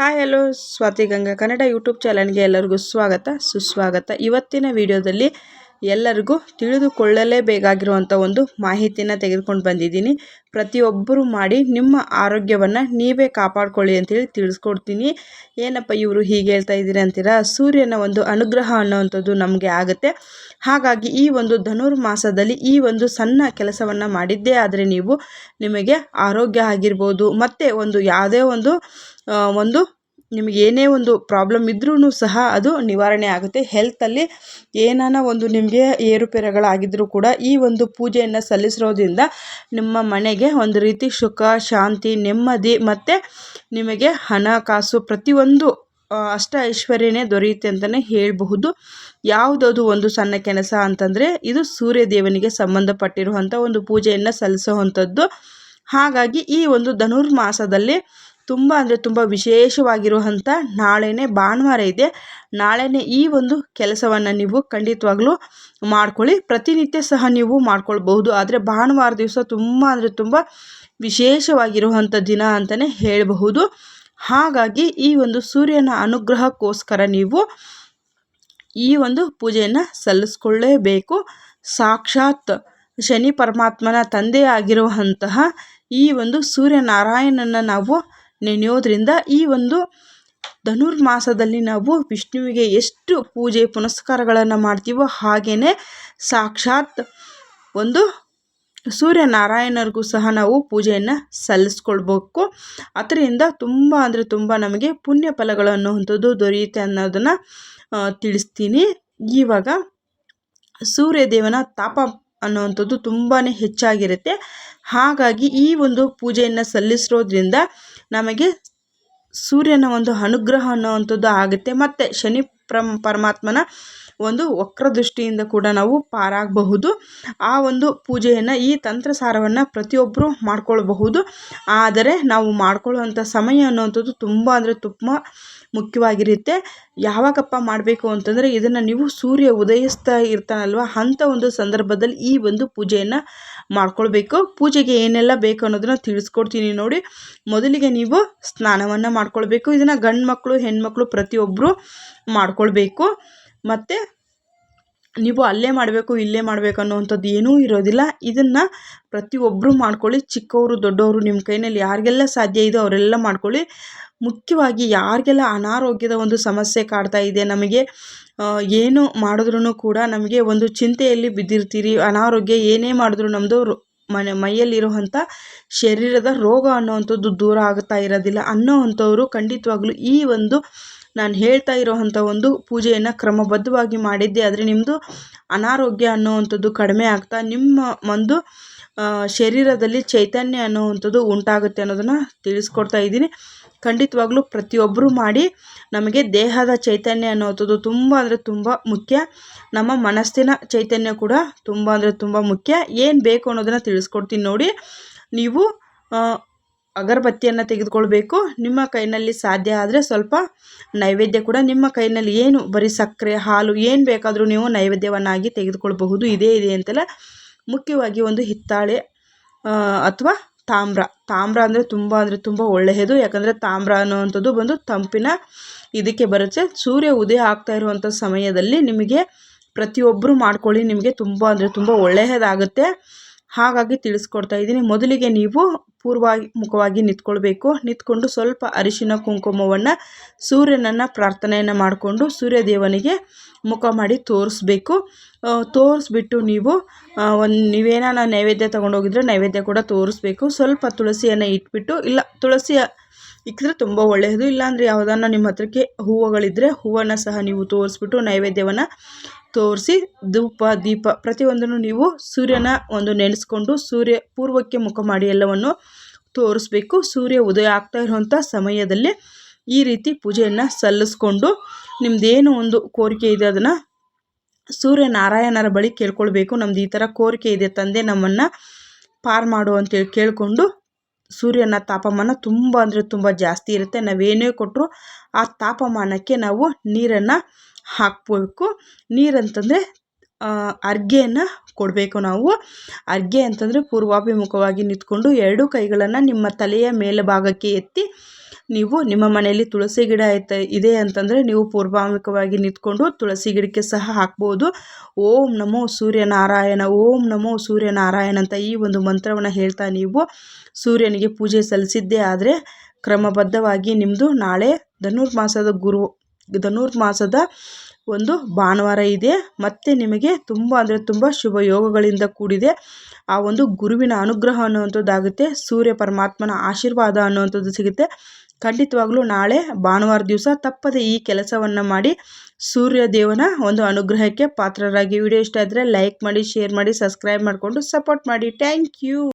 Hi hello, Swathi Ganga Kannada YouTube ಚಾನಲ್ಗೆ ಎಲ್ಲರಿಗೂ ಸ್ವಾಗತ, ಸುಸ್ವಾಗತ. ಇವತ್ತಿನ ವಿಡಿಯೋದಲ್ಲಿ ಎಲ್ಲರಿಗೂ ತಿಳಿದುಕೊಳ್ಳಲೇಬೇಕಾಗಿರುವಂಥ ಒಂದು ಮಾಹಿತಿನ ತೆಗೆದುಕೊಂಡು ಬಂದಿದ್ದೀನಿ. ಪ್ರತಿಯೊಬ್ಬರು ಮಾಡಿ ನಿಮ್ಮ ಆರೋಗ್ಯವನ್ನು ನೀವೇ ಕಾಪಾಡ್ಕೊಳ್ಳಿ ಅಂತೇಳಿ ತಿಳಿಸ್ಕೊಡ್ತೀನಿ. ಏನಪ್ಪ ಇವರು ಹೀಗೆ ಹೇಳ್ತಾ ಇದ್ದೀರಿ ಅಂತೀರಾ? ಸೂರ್ಯನ ಒಂದು ಅನುಗ್ರಹ ಅನ್ನೋವಂಥದ್ದು ನಮಗೆ ಆಗುತ್ತೆ. ಹಾಗಾಗಿ ಈ ಒಂದು ಧನುರ್ಮಾಸದಲ್ಲಿ ಈ ಒಂದು ಸಣ್ಣ ಕೆಲಸವನ್ನು ಮಾಡಿದ್ದೇ ಆದರೆ ನೀವು ನಿಮಗೆ ಆರೋಗ್ಯ ಆಗಿರ್ಬೋದು, ಮತ್ತು ಒಂದು ಯಾವುದೇ ಒಂದು ಒಂದು ನಿಮಗೆ ಏನೇ ಒಂದು ಪ್ರಾಬ್ಲಮ್ ಇದ್ರೂ ಸಹ ಅದು ನಿವಾರಣೆ ಆಗುತ್ತೆ. ಹೆಲ್ತಲ್ಲಿ ಏನಾನ ಒಂದು ನಿಮಗೆ ಏರುಪೇರುಗಳಾಗಿದ್ದರೂ ಕೂಡ ಈ ಒಂದು ಪೂಜೆಯನ್ನು ಸಲ್ಲಿಸಿರೋದ್ರಿಂದ ನಿಮ್ಮ ಮನೆಗೆ ಒಂದು ರೀತಿ ಸುಖ, ಶಾಂತಿ, ನೆಮ್ಮದಿ ಮತ್ತು ನಿಮಗೆ ಹಣಕಾಸು ಪ್ರತಿಯೊಂದು ಅಷ್ಟ ಐಶ್ವರ್ಯನೇ ದೊರೆಯುತ್ತೆ ಅಂತಲೇ ಹೇಳಬಹುದು. ಯಾವುದದು ಒಂದು ಸಣ್ಣ ಕೆಲಸ ಅಂತಂದರೆ ಇದು ಸೂರ್ಯ ದೇವನಿಗೆ ಸಂಬಂಧಪಟ್ಟಿರುವಂಥ ಒಂದು ಪೂಜೆಯನ್ನು ಸಲ್ಲಿಸುವಂಥದ್ದು ಹಾಗಾಗಿ ಈ ಒಂದು ಧನುರ್ಮಾಸದಲ್ಲಿ ತುಂಬ ಅಂದರೆ ತುಂಬ ವಿಶೇಷವಾಗಿರುವಂಥ ನಾಳೆನೇ ಭಾನುವಾರ ಇದೆ. ನಾಳೆನೇ ಈ ಒಂದು ಕೆಲಸವನ್ನು ನೀವು ಖಂಡಿತವಾಗ್ಲೂ ಮಾಡ್ಕೊಳ್ಳಿ. ಪ್ರತಿನಿತ್ಯ ಸಹ ನೀವು ಮಾಡ್ಕೊಳ್ಬಹುದು. ಆದರೆ ಭಾನುವಾರ ದಿವಸ ತುಂಬ ಅಂದರೆ ತುಂಬ ವಿಶೇಷವಾಗಿರುವಂಥ ದಿನ ಅಂತಲೇ ಹೇಳಬಹುದು. ಹಾಗಾಗಿ ಈ ಒಂದು ಸೂರ್ಯನ ಅನುಗ್ರಹಕ್ಕೋಸ್ಕರ ನೀವು ಈ ಒಂದು ಪೂಜೆಯನ್ನು ಸಲ್ಲಿಸ್ಕೊಳ್ಳೇಬೇಕು. ಸಾಕ್ಷಾತ್ ಶನಿ ಪರಮಾತ್ಮನ ತಂದೆಯಾಗಿರುವಂತಹ ಈ ಒಂದು ಸೂರ್ಯನಾರಾಯಣನ ನಾವು ನೆನೆಯೋದ್ರಿಂದ ಈ ಒಂದು ಧನುರ್ಮಾಸದಲ್ಲಿ ನಾವು ವಿಷ್ಣುವಿಗೆ ಎಷ್ಟು ಪೂಜೆ ಪುನಸ್ಕಾರಗಳನ್ನು ಮಾಡ್ತೀವೋ ಹಾಗೆಯೇ ಸಾಕ್ಷಾತ್ ಒಂದು ಸೂರ್ಯನಾರಾಯಣರಿಗೂ ಸಹ ನಾವು ಪೂಜೆಯನ್ನು ಸಲ್ಲಿಸ್ಕೊಳ್ಬೇಕು. ಅದರಿಂದ ತುಂಬ ಅಂದರೆ ತುಂಬ ನಮಗೆ ಪುಣ್ಯ ಫಲಗಳು ಅನ್ನುವಂಥದ್ದು ದೊರೆಯುತ್ತೆ ಅನ್ನೋದನ್ನು ತಿಳಿಸ್ತೀನಿ. ಇವಾಗ ಸೂರ್ಯದೇವನ ತಾಪ ಅನ್ನುವಂಥದ್ದು ತುಂಬಾ ಹೆಚ್ಚಾಗಿರುತ್ತೆ. ಹಾಗಾಗಿ ಈ ಒಂದು ಪೂಜೆಯನ್ನು ಸಲ್ಲಿಸಿರೋದ್ರಿಂದ ನಮಗೆ ಸೂರ್ಯನ ಒಂದು ಅನುಗ್ರಹ ಅನ್ನೋವಂಥದ್ದು ಆಗುತ್ತೆ. ಮತ್ತು ಶನಿ ಪ್ರಮ್ ಪರಮಾತ್ಮನ ಒಂದು ವಕ್ರದೃಷ್ಟಿಯಿಂದ ಕೂಡ ನಾವು ಪಾರಾಗಬಹುದು. ಆ ಒಂದು ಪೂಜೆಯನ್ನು, ಈ ತಂತ್ರಸಾರವನ್ನು ಪ್ರತಿಯೊಬ್ಬರು ಮಾಡ್ಕೊಳ್ಬಹುದು. ಆದರೆ ನಾವು ಮಾಡ್ಕೊಳ್ಳುವಂಥ ಸಮಯ ಅನ್ನುವಂಥದ್ದು ತುಂಬ ಅಂದರೆ ತುಂಬ ಮುಖ್ಯವಾಗಿರುತ್ತೆ. ಯಾವಾಗಪ್ಪ ಮಾಡಬೇಕು ಅಂತಂದರೆ ಇದನ್ನು ನೀವು ಸೂರ್ಯ ಉದಯಿಸ್ತಾ ಇರ್ತಾನಲ್ವ ಅಂಥ ಒಂದು ಸಂದರ್ಭದಲ್ಲಿ ಈ ಒಂದು ಪೂಜೆಯನ್ನು ಮಾಡ್ಕೊಳ್ಬೇಕು. ಪೂಜೆಗೆ ಏನೆಲ್ಲ ಬೇಕು ಅನ್ನೋದನ್ನು ತಿಳಿಸ್ಕೊಡ್ತೀನಿ ನೋಡಿ. ಮೊದಲಿಗೆ ನೀವು ಸ್ನಾನವನ್ನು ಮಾಡ್ಕೊಳ್ಬೇಕು. ಇದನ್ನು ಗಂಡು ಮಕ್ಕಳು ಹೆಣ್ಮಕ್ಳು ಪ್ರತಿಯೊಬ್ಬರು ಮಾಡ್ಕೊಳ್ಬೇಕು. ಮತ್ತು ನೀವು ಅಲ್ಲೇ ಮಾಡಬೇಕು, ಇಲ್ಲೇ ಮಾಡಬೇಕು ಅನ್ನುವಂಥದ್ದು ಏನೂ ಇರೋದಿಲ್ಲ. ಇದನ್ನು ಪ್ರತಿಯೊಬ್ಬರು ಮಾಡ್ಕೊಳ್ಳಿ. ಚಿಕ್ಕವರು, ದೊಡ್ಡವರು ನಿಮ್ಮ ಕೈನಲ್ಲಿ ಯಾರಿಗೆಲ್ಲ ಸಾಧ್ಯ ಇದೋ ಅವರೆಲ್ಲ ಮಾಡ್ಕೊಳ್ಳಿ. ಮುಖ್ಯವಾಗಿ ಯಾರಿಗೆಲ್ಲ ಅನಾರೋಗ್ಯದ ಒಂದು ಸಮಸ್ಯೆ ಕಾಡ್ತಾ ಇದೆ ನಮಗೆ ಏನು ಮಾಡಿದ್ರೂ ಕೂಡ ನಮಗೆ ಒಂದು ಚಿಂತೆಯಲ್ಲಿ ಬಿದ್ದಿರ್ತೀರಿ. ಅನಾರೋಗ್ಯ ಏನೇ ಮಾಡಿದ್ರು ನಮ್ಮದು ಮನೆ, ಮೈಯಲ್ಲಿರುವಂಥ ಶರೀರದ ರೋಗ ಅನ್ನೋವಂಥದ್ದು ದೂರ ಆಗ್ತಾ ಇರೋದಿಲ್ಲ ಅನ್ನೋ ಅಂಥವರು ಖಂಡಿತವಾಗ್ಲೂ ಈ ಒಂದು ನಾನು ಹೇಳ್ತಾ ಇರೋವಂಥ ಒಂದು ಪೂಜೆಯನ್ನು ಕ್ರಮಬದ್ಧವಾಗಿ ಮಾಡಿದ್ದೆ. ಆದರೆ ನಿಮ್ಮದು ಅನಾರೋಗ್ಯ ಅನ್ನೋವಂಥದ್ದು ಕಡಿಮೆ ಆಗ್ತಾ ನಿಮ್ಮ ಒಂದು ಶರೀರದಲ್ಲಿ ಚೈತನ್ಯ ಅನ್ನೋವಂಥದ್ದು ಉಂಟಾಗುತ್ತೆ ಅನ್ನೋದನ್ನು ತಿಳಿಸ್ಕೊಡ್ತಾ ಇದ್ದೀನಿ. ಖಂಡಿತವಾಗ್ಲೂ ಪ್ರತಿಯೊಬ್ಬರು ಮಾಡಿ ನಮಗೆ ದೇಹದ ಚೈತನ್ಯ ಅನ್ನೋವಂಥದ್ದು ತುಂಬ ಅಂದರೆ ತುಂಬ ಮುಖ್ಯ. ನಮ್ಮ ಮನಸ್ಸಿನ ಚೈತನ್ಯ ಕೂಡ ತುಂಬ ಅಂದರೆ ತುಂಬ ಮುಖ್ಯ. ಏನು ಬೇಕು ಅನ್ನೋದನ್ನು ತಿಳಿಸ್ಕೊಡ್ತೀನಿ ನೋಡಿ. ನೀವು ಅಗರಬತ್ತಿಯನ್ನು ತೆಗೆದುಕೊಳ್ಬೇಕು. ನಿಮ್ಮ ಕೈನಲ್ಲಿ ಸಾಧ್ಯ ಆದರೆ ಸ್ವಲ್ಪ ನೈವೇದ್ಯ ಕೂಡ ನಿಮ್ಮ ಕೈನಲ್ಲಿ ಏನು ಬರೀ ಸಕ್ಕರೆ, ಹಾಲು ಏನು ಬೇಕಾದರೂ ನೀವು ನೈವೇದ್ಯವನ್ನಾಗಿ ತೆಗೆದುಕೊಳ್ಬಹುದು. ಇದೇ ಇದೆ ಅಂತೆಲ್ಲ ಮುಖ್ಯವಾಗಿ ಒಂದು ಹಿತ್ತಾಳೆ ಅಥವಾ ತಾಮ್ರ. ತಾಮ್ರ ಅಂದರೆ ತುಂಬ ಅಂದರೆ ತುಂಬ ಒಳ್ಳೆಯದು. ಯಾಕಂದರೆ ತಾಮ್ರ ಅನ್ನುವಂಥದ್ದು ಬಂದು ತಂಪಿನ ಇದಕ್ಕೆ ಬರುತ್ತೆ. ಸೂರ್ಯ ಉದಯ ಆಗ್ತಾ ಇರುವಂಥ ಸಮಯದಲ್ಲಿ ನಿಮಗೆ ಪ್ರತಿಯೊಬ್ಬರು ಮಾಡ್ಕೊಳ್ಳಿ. ನಿಮಗೆ ತುಂಬ ಅಂದರೆ ತುಂಬ ಒಳ್ಳೆಯದಾಗುತ್ತೆ. ಹಾಗಾಗಿ ತಿಳಿಸ್ಕೊಡ್ತಾ ಇದ್ದೀನಿ. ಮೊದಲಿಗೆ ನೀವು ಪೂರ್ವ ಮುಖವಾಗಿ ನಿಂತ್ಕೊಳ್ಬೇಕು. ನಿಂತ್ಕೊಂಡು ಸ್ವಲ್ಪ ಅರಿಶಿನ ಕುಂಕುಮವನ್ನು ಸೂರ್ಯನನ್ನು ಪ್ರಾರ್ಥನೆಯನ್ನು ಮಾಡಿಕೊಂಡು ಸೂರ್ಯದೇವನಿಗೆ ಮುಖ ಮಾಡಿ ತೋರಿಸ್ಬೇಕು. ತೋರಿಸ್ಬಿಟ್ಟು ನೀವು ಒಂದು ನೀವೇನಾನ ನೈವೇದ್ಯ ತೊಗೊಂಡೋಗಿದ್ರೆ ನೈವೇದ್ಯ ಕೂಡ ತೋರಿಸ್ಬೇಕು. ಸ್ವಲ್ಪ ತುಳಸಿಯನ್ನು ಇಟ್ಬಿಟ್ಟು, ಇಲ್ಲ, ತುಳಸಿ ಇಕ್ಕಿದ್ರೆ ತುಂಬ ಒಳ್ಳೆಯದು ಇಲ್ಲಾಂದರೆ ಯಾವುದನ್ನ ನಿಮ್ಮ ಹತ್ರಕ್ಕೆ ಹೂವುಗಳಿದ್ದರೆ ಹೂವನ್ನು ಸಹ ನೀವು ತೋರಿಸ್ಬಿಟ್ಟು ನೈವೇದ್ಯವನ್ನು ತೋರಿಸಿ ಧೂಪ, ದೀಪ, ಪ್ರತಿಯೊಂದನ್ನು ನೀವು ಸೂರ್ಯನ ಒಂದು ನೆನೆಸ್ಕೊಂಡು ಸೂರ್ಯ ಪೂರ್ವಕ್ಕೆ ಮುಖ ಮಾಡಿ ಎಲ್ಲವನ್ನು ತೋರಿಸ್ಬೇಕು. ಸೂರ್ಯ ಉದಯ ಆಗ್ತಾ ಇರುವಂಥ ಸಮಯದಲ್ಲಿ ಈ ರೀತಿ ಪೂಜೆಯನ್ನು ಸಲ್ಲಿಸ್ಕೊಂಡು ನಿಮ್ಮದೇನು ಒಂದು ಕೋರಿಕೆ ಇದೆ, ಅದನ್ನು ಸೂರ್ಯನಾರಾಯಣರ ಬಳಿ ಕೇಳ್ಕೊಳ್ಬೇಕು. ನಮ್ದು ಈ ಥರ ಕೋರಿಕೆ ಇದೆ, ತಂದೆ ನಮ್ಮನ್ನು ಪಾರ್ ಮಾಡು ಅಂತೇಳಿ ಕೇಳಿಕೊಂಡು ಸೂರ್ಯನ ತಾಪಮಾನ ತುಂಬ ಅಂದರೆ ತುಂಬ ಜಾಸ್ತಿ ಇರುತ್ತೆ. ನಾವೇನೇ ಕೊಟ್ಟರು ಆ ತಾಪಮಾನಕ್ಕೆ ನಾವು ನೀರನ್ನು ಹಾಕಬೇಕು ನೀರಂತಂದರೆ ಅರ್ಗೆಯನ್ನು ಕೊಡಬೇಕು ನಾವು. ಅರ್ಗೆ ಅಂತಂದರೆ ಪೂರ್ವಾಭಿಮುಖವಾಗಿ ನಿಂತ್ಕೊಂಡು ಎರಡೂ ಕೈಗಳನ್ನು ನಿಮ್ಮ ತಲೆಯ ಮೇಲ್ಭಾಗಕ್ಕೆ ಎತ್ತಿ, ನೀವು ನಿಮ್ಮ ಮನೆಯಲ್ಲಿ ತುಳಸಿ ಗಿಡ ಐತೆ ಇದೆ ಅಂತಂದರೆ ನೀವು ಪೂರ್ವಾಮುಖವಾಗಿ ನಿಂತ್ಕೊಂಡು ತುಳಸಿ ಗಿಡಕ್ಕೆ ಸಹ ಹಾಕ್ಬೋದು. ಓಂ ನಮೋ ಸೂರ್ಯನಾರಾಯಣ, ಓಂ ನಮೋ ಸೂರ್ಯನಾರಾಯಣ ಅಂತ ಈ ಒಂದು ಮಂತ್ರವನ್ನು ಹೇಳ್ತಾ ನೀವು ಸೂರ್ಯನಿಗೆ ಪೂಜೆ ಸಲ್ಲಿಸಿದ್ದೇ ಆದರೆ ಕ್ರಮಬದ್ಧವಾಗಿ ನಿಮ್ಮದು ನಾಳೆ ಧನುರ್ಮಾಸದ ಗುರು ಧನುರ್ಮಾಸದ ಒಂದು ಭಾನುವಾರ ಇದೆ. ಮತ್ತು ನಿಮಗೆ ತುಂಬ ಅಂದರೆ ತುಂಬ ಶುಭ ಯೋಗಗಳಿಂದ ಕೂಡಿದೆ. ಆ ಒಂದು ಗುರುವಿನ ಅನುಗ್ರಹ ಅನ್ನುವಂಥದ್ದಾಗುತ್ತೆ. ಸೂರ್ಯ ಪರಮಾತ್ಮನ ಆಶೀರ್ವಾದ ಅನ್ನುವಂಥದ್ದು ಸಿಗುತ್ತೆ. ಖಂಡಿತವಾಗ್ಲೂ ನಾಳೆ ಭಾನುವಾರ ದಿವಸ ತಪ್ಪದೆ ಈ ಕೆಲಸವನ್ನು ಮಾಡಿ ಸೂರ್ಯ ದೇವನ ಒಂದು ಅನುಗ್ರಹಕ್ಕೆ ಪಾತ್ರರಾಗಿ. ವಿಡಿಯೋ ಇಷ್ಟ ಆದರೆ ಲೈಕ್ ಮಾಡಿ, ಶೇರ್ ಮಾಡಿ, ಸಬ್ಸ್ಕ್ರೈಬ್ ಮಾಡಿಕೊಂಡು ಸಪೋರ್ಟ್ ಮಾಡಿ. Thank you.